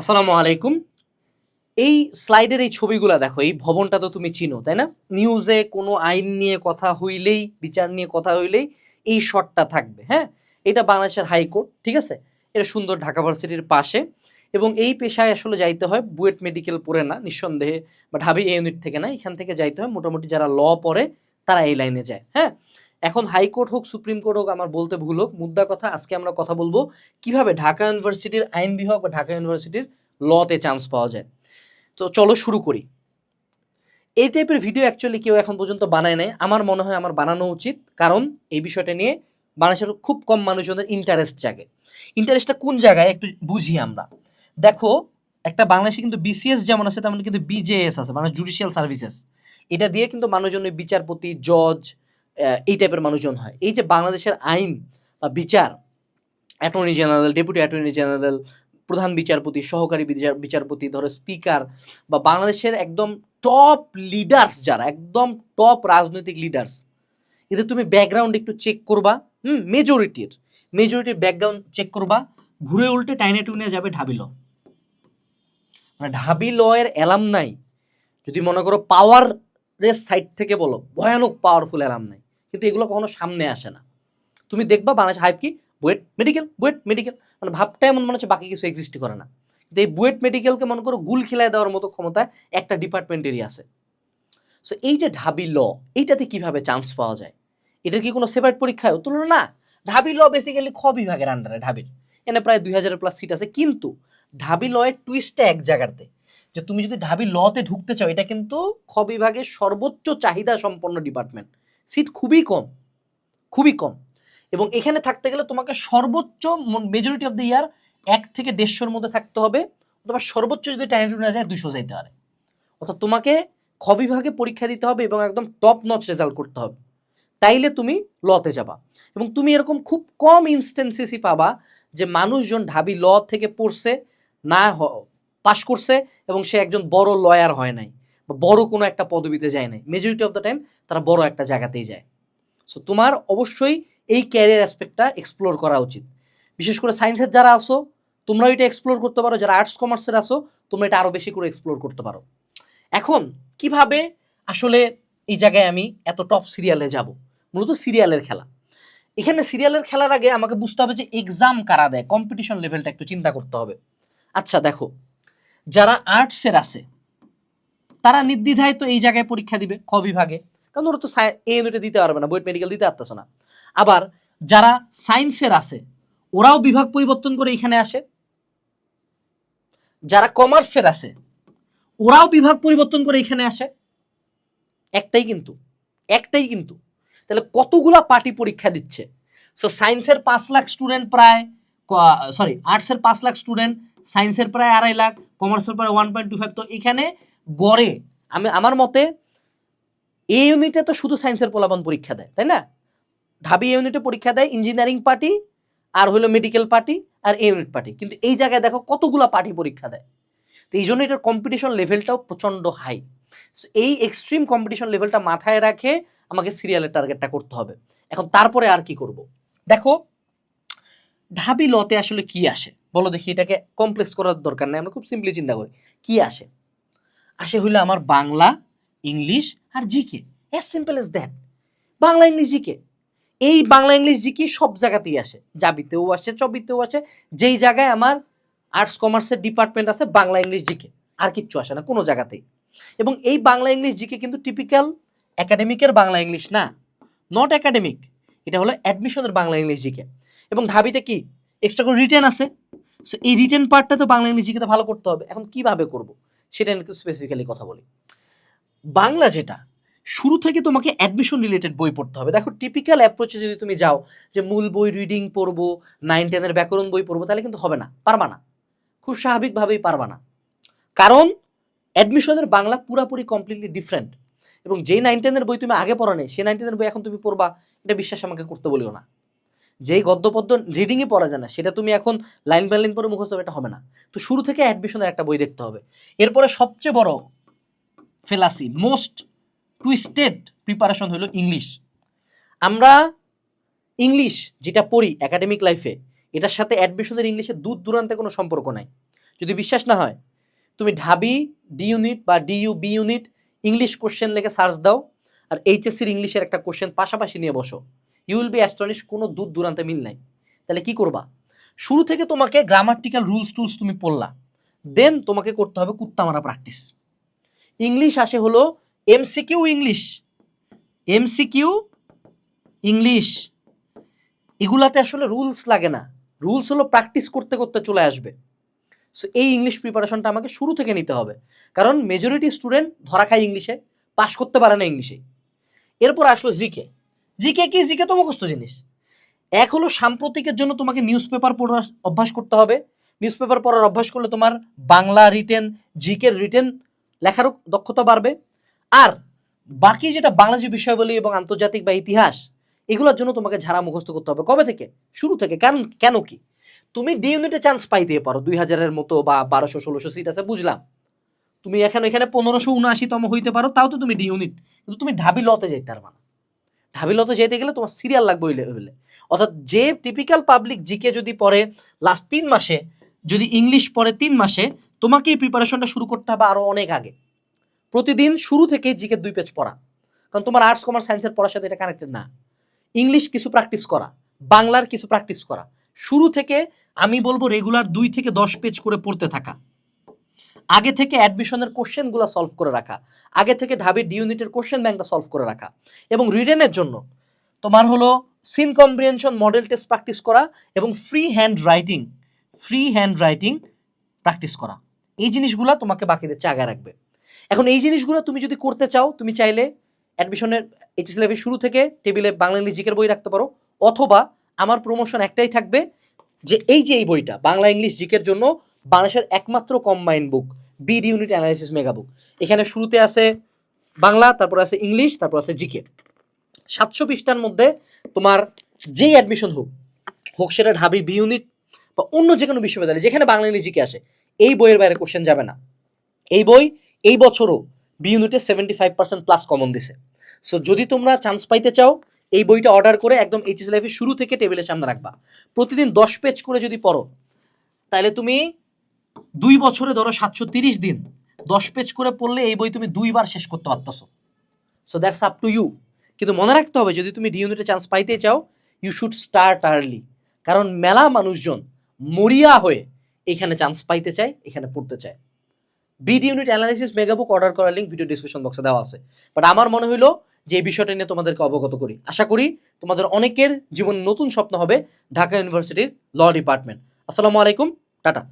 আসসালামু আলাইকুম। এই স্লাইডের এই ছবিগুলো দেখো, এই ভবনটা তো তুমি চিনো, তাই না? নিউজে কোনো আইন নিয়ে কথা হইলেই, বিচার নিয়ে কথা হইলেই এই শটটা থাকবে হ্যাঁ? এটা বাংলাদেশের হাইকোর্ট, ঠিক আছে? এটা সুন্দর ঢাকা ভার্সিটির পাশে। এবং এই পেশায় আসলে যাইতে হয়, বুয়েট মেডিকেল পড়ে না, নিঃসন্দেহে, বা ঢাবি ইউনিট থেকে না, এখান থেকে যাইতে হয়। মোটামুটি যারা ল পড়ে, তারা এই লাইনে যায় হ্যাঁ? এখন হাইকোর্ট হোক, সুপ্রিম কোর্ট হোক, আমার বলতে ভুল হোক, মুদ্রা কথা, আজকে আমরা কথা বলব কীভাবে ঢাকা ইউনিভার্সিটির আইন বিভাগ বা ঢাকা ইউনিভার্সিটির লতে চান্স পাওয়া যায়। তো চলো শুরু করি। এই টাইপের ভিডিও অ্যাকচুয়ালি কেউ এখন পর্যন্ত বানায় নাই। আমার মনে হয় আমার বানানো উচিত, কারণ এই বিষয়টা নিয়ে বাংলাদেশের খুব কম মানুষজনের ইন্টারেস্ট জাগে। ইন্টারেস্টটা কোন জায়গায়, একটু বুঝি আমরা। দেখো, একটা বাংলাদেশে কিন্তু বিসিএস যেমন আছে, তেমন কিন্তু বিজেএস আছে মানে জুডিশিয়াল সার্ভিসেস এটা দিয়ে কিন্তু মানুষজন বিচারপতি জজ এই টাইপের মানুষজন হয়। এই যে বাংলাদেশের আইন বা বিচার attorney general deputy attorney general প্রধান বিচারপতি, সহকারী বিচার, বিচারপতি, ধরো স্পিকার বা বাংলাদেশের একদম টপ লিডার্স যারা, একদম টপ রাজনৈতিক লিডার্স এদের তুমি ব্যাকগ্রাউন্ড একটু চেক করবা। হুম মেজরিটির মেজরিটির ব্যাকগ্রাউন্ড চেক করবা। ঘুরে উল্টে টাইনে টুনে যাবে ঢাবি ল। মানে ঢাবি ল এর অ্যালাম নাই। যদি মনে করো পাওয়ারের সাইড থেকে বলো, ভয়ানক পাওয়ারফুল অ্যালাম নাই। কিন্তু এগুলো কখনো সামনে আসে না। তুমি দেখবা বাংলাদেশ হাইপ কি? বুয়েট মেডিকেল বুয়েট মেডিকেল মানে ভাবটা এমন মনে হচ্ছে বাকি কিছু এক্সিস্ট করে না। কিন্তু এই বুয়েট মেডিকেলকে মনে করো গুল খেলায় দেওয়ার মতো ক্ষমতা একটা ডিপার্টমেন্টেরই আছে। সো এই যে ঢাবি ল এইটাতে কীভাবে চান্স পাওয়া যায়? এটার কি কোনো সেপারেট পরীক্ষায় তুলনা না। ঢাবি ল বেসিক্যালি খ বিভাগের আন্ডারে ঢাবির। এনে প্রায় দুই হাজারের প্লাস সিট আছে। কিন্তু ঢাবি লয়ের টুইস্টটা এক জায়গাতে, যে তুমি যদি ঢাবি লতে ঢুকতে চাও, এটা কিন্তু খ বিভাগের সর্বোচ্চ চাহিদা সম্পন্ন ডিপার্টমেন্ট সিট খুবই কম খুবই কম। এবং এখানে থাকতে গেলে তোমাকে সর্বোচ্চ মেজরিটি অফ দ্য ইয়ার এক থেকে দেড়শোর মধ্যে থাকতে হবে, অথবা সর্বোচ্চ যদি টাইম না যায় দুশো যাইতে পারে। অর্থাৎ তোমাকে খ বিভাগে পরীক্ষা দিতে হবে এবং একদম টপ নচ রেজাল্ট করতে হবে। তাইলে তুমি লতে যাবা। এবং তুমি এরকম খুব কম ইনস্টেন্সেসই পাবা যে মানুষজন ঢাবি ল থেকে পড়ছে, না পাশ করছে এবং সে একজন বড় লয়ার হয় নাই। বা বড় কোনো একটা পদবিতে যায় নাই। মেজরিটি অফ দ্য টাইম তারা বড় একটা জায়গাতেই যায়। সো তোমার অবশ্যই এই ক্যারিয়ার অ্যাসপেক্টটা এক্সপ্লোর করা উচিত। বিশেষ করে সায়েন্সের যারা আসো তোমরা এটা এক্সপ্লোর করতে পারো। যারা আর্টস কমার্সের আসো তোমরা এটা আরও বেশি করে এক্সপ্লোর করতে পারো। এখন, কীভাবে আসলে এই জায়গায় আমি এত টপ সিরিয়ালে যাব? মূলত সিরিয়ালের খেলা। এখানে সিরিয়ালের খেলার আগে আমাকে বুঝতে হবে যে এক্সাম কারা দেয়? কম্পিটিশন লেভেলটা একটু চিন্তা করতে হবে। আচ্ছা দেখো, যারা আর্টসের আছে তারা নির্দ্বিধায় তো এই জায়গায় পরীক্ষা দিবে খ বিভাগে। কারণ ওরা তো এ ইউনিটে দিতে পারবে না বুয়েট মেডিকেল দিতে পারতেছে না। আবার যারা সায়েন্সের আছে, ওরাও বিভাগ পরিবর্তন করে এখানে আসে। যারা কমার্সের আছে, ওরাও বিভাগ পরিবর্তন করে এখানে আসে। একটাই কিন্তু একটাই কিন্তু। তাহলে কতগুলা পার্টি পরীক্ষা দিচ্ছে? সো সায়েন্সের পাঁচ লাখ স্টুডেন্ট প্রায় সরি আর্টসের পাঁচ লাখ স্টুডেন্ট সায়েন্সের প্রায় আড়াই লাখ কমার্সের প্রায় ওয়ান পয়েন্ট টু ফাইভ তো এখানে গড়ে, আমি, আমার মতে এই ইউনিটে তো শুধু সায়েন্সের পোলাপান পরীক্ষা দেয়, তাই না? ঢাবি ইউনিটে পরীক্ষা দেয় ইঞ্জিনিয়ারিং পার্টি আর হলো মেডিকেল পার্টি আর এ ইউনিট পার্টি কিন্তু এই জায়গায় দেখো কতগুলো পার্টি পরীক্ষা দেয়। তো এই জন্য এটার কম্পিটিশন লেভেলটাও প্রচণ্ড হাই এই এক্সট্রিম কম্পিটিশন লেভেলটা মাথায় রাখে আমাকে সিরিয়ালের টার্গেটটা করতে হবে। এখন তারপরে আর কি করব? দেখো, ঢাবি লতে আসলে কি আসে? বলো দেখি, এটাকে কমপ্লেক্স করার দরকার নাই, আমরা খুব সিম্পলি চিন্তা করি। কি আসে? আসে হইলে আমার Bangla, English R GK as simple as that Bangla, English GK এই বাংলা, ইংলিশ জিকে সব জায়গাতেই আসে। জাবিতেও আসে চবিতেও আসে। যেই জায়গায় আমার আর্টস কমার্সের ডিপার্টমেন্ট আছে, বাংলা, ইংলিশ জিকে আর কিচ্ছু আসে না, কোনো জায়গাতেই। এবং এই বাংলা, ইংলিশ জিকে কিন্তু টিপিক্যাল একাডেমিকের বাংলা, ইংলিশ না। নট একাডেমিক এটা হলো অ্যাডমিশনের বাংলা, ইংলিশ জিকে এবং ঢাবিতে কি? এক্সট্রা করে রিটেন আছে। সো এই রিটেন পার্টটা তো বাংলা, ইংলিশ জিকেতে ভালো করতে হবে। এখন কীভাবে করব? সেটা নিয়ে স্পেসিফিক্যালি কথা বলি। বাংলা যেটা, শুরু থেকে তোমাকে অ্যাডমিশন রিলেটেড বই পড়তে হবে। দেখো টিপিক্যাল অ্যাপ্রোচে যদি তুমি যাও যে মূল বই রিডিং পড়ব নাইন টেনের ব্যাকরণ বই পড়ব, তাহলে কিন্তু হবে না, পারবা না। খুব স্বাভাবিকভাবেই পারবা না। কারণ অ্যাডমিশনের বাংলা পুরাপুরি কমপ্লিটলি ডিফারেন্ট এবং যেই নাইন টেনের বই তুমি আগে পড়া নেই সেই নাইন টেনের বই এখন তুমি পড়বা, এটা বিশ্বাস আমাকে করতে বলিও না। যেই গদ্যপদ্য রিডিংই পড়া যায় না, সেটা তুমি এখন লাইন বাই লাইন পরে মুখস্থ এটা হবে না। তো শুরু থেকে অ্যাডমিশনের একটা বই দেখতে হবে। এরপরে সবচেয়ে বড় ফেলাসি মোস্ট টুইস্টেড প্রিপারেশন হলো ইংলিশ আমরা ইংলিশ যেটা পড়ি একাডেমিক লাইফে এটার সাথে অ্যাডমিশনের ইংলিশে দূর দূরান্তে কোনো সম্পর্ক নাই। যদি বিশ্বাস না হয়, তুমি ঢাবি ডি ইউনিট বা DU B unit English question লেখে সার্চ দাও, আর এইচএসসির ইংলিশের একটা কোশ্চেন পাশাপাশি নিয়ে বসো। ইউ উইল বি অ্যাস্টনিশ কোনো দূর দূরান্তে মিল নাই। তাহলে কি করবা? শুরু থেকে তোমাকে গ্রামাটিক্যাল রুলস টুলস তুমি পড়লা। দেন তোমাকে করতে হবে কুত্তা মারা প্র্যাকটিস ইংলিশ আসে হলো এমসিকিউ ইংলিশ এমসিকিউ ইংলিশ এগুলাতে আসলে রুলস লাগে না। রুলস হলো প্র্যাকটিস করতে করতে চলে আসবে। সো এই ইংলিশ প্রিপারেশনটা আমাকে শুরু থেকে নিতে হবে। কারণ মেজরিটি স্টুডেন্ট ধরা খায় ইংলিশে পাশ করতে পারে না ইংলিশে এরপর আসলো জিকে জিকে কি জিকে তো মুখস্থ জিনিস। এক হলো সাম্প্রতিকের জন্য তোমাকে নিউজ পেপার পড়ার অভ্যাস করতে হবে। নিউজ পেপার পড়ার অভ্যাস করলে তোমার বাংলা রিটেন জিকের রিটেন লেখারও দক্ষতা বাড়বে। আর বাকি যেটা বাংলাদেশি বিষয়াবলী এবং আন্তর্জাতিক বা ইতিহাস, এগুলোর জন্য তোমাকে ঝাড়া মুখস্থ করতে হবে। কবে থেকে? শুরু থেকে। কেন কেন কি? তুমি ডি ইউনিটে চান্স পাইতে পারো। দুই হাজারের মতো বা বারোশো, ষোলোশো সিট আছে, বুঝলাম। তুমি এখানে এখানে পনেরোশো উনআশিতম হইতে পারো, তাও তো তুমি ডি ইউনিট কিন্তু তুমি ঢাবি লতে যাইতে পারবা না। ঢাবি লতে যেতে গেলে তোমার সিরিয়াল লাগবে ওই লেভেলে অর্থাৎ যে টিপিক্যাল পাবলিক জিকে যদি পড়ে লাস্ট তিন মাসে, যদি ইংলিশ পড়ে তিন মাসে, তোমাকে এই প্রিপারেশনটা শুরু করতে হবে আরও অনেক আগে। প্রতিদিন শুরু থেকে জিকে দুই পেজ পড়া। কারণ তোমার আর্টস কমার্স সায়েন্সের পড়ার সাথে এটা কানেক্টেড না। ইংলিশ কিছু প্র্যাকটিস করা, বাংলার কিছু প্র্যাকটিস করা। শুরু থেকে আমি বলব রেগুলার দুই থেকে দশ পেজ করে পড়তে থাকা। আগে থেকে অ্যাডমিশনের কোশ্চেনগুলো সলভ করে রাখা, আগে থেকে ঢাবির ডি ইউনিটের কোশ্চেন ব্যাংকটা সলভ করে রাখা এবং রিটেনের জন্য। তোমার হলো seen comprehension model test practice করা এবং free hand writing free hand writing practice করা। এই জিনিসগুলো তোমাকে বাকিদের চাগায় রাখবে। এখন এই জিনিসগুলো তুমি যদি করতে চাও, তুমি চাইলে অ্যাডমিশনের এইচএস লেভেল শুরু থেকে টেবিলে বাংলা ইংলিশ জিকের বই রাখতে পারো, অথবা আমার প্রমোশন একটাই থাকবে যে এই যে এই বইটা, বাংলা ইংলিশ জিকের জন্য বাংলাদেশের একমাত্র কম্বাইন বুক বিড ইউনিট অ্যানালিসিস মেগা বুক এখানে শুরুতে আছে বাংলা, তারপর আছে ইংলিশ তারপর আছে জিকে সাতশো পৃষ্ঠার মধ্যে তোমার যেই অ্যাডমিশন হোক হোক সেটা ঢাবি বি ইউনিট বা অন্য যে কোনো বিশ্ববিদ্যালয়, যেখানে বাংলা ইংলিশ জিকে আসে, এই বইয়ের বাইরে কোশ্চেন যাবে না। এই বই এই বছরও বি ইউনিটে seventy five percent plus common দিছে। সো যদি তোমরা চান্স পাইতে চাও, এই বইটা অর্ডার করে একদম এইচএস লাইফের শুরু থেকে টেবিলের সামনে রাখবা। প্রতিদিন দশ পেজ করে যদি পড়ো, তাহলে তুমি দুই বছরে ধরো সাতশো তিরিশ দিন, দশ পেজ করে পড়লে এই বই তুমি দুইবার শেষ করতে পারতেছো। So that's up to you কিন্তু মনে রাখতে হবে, যদি তুমি ডি ইউনিটে চান্স পাইতে চাও ইউ শুড স্টার্ট আর্লি কারণ মেলা মানুষজন মরিয়া হয়ে এখানে চান্স পাইতে চায়, এখানে পড়তে চায়। Bid unit analysis megabook order করার লিঙ্ক ভিডিও ডিসক্রিপশন বক্সে দেওয়া আছে। বাট আমার মনে হইল যে এই বিষয়টা নিয়ে তোমাদেরকে অবগত করি। আশা করি তোমাদের অনেকের জীবন নতুন স্বপ্ন হবে ঢাকা ইউনিভার্সিটির ল ডিপার্টমেন্ট আসসালামু আলাইকুম, টাটা।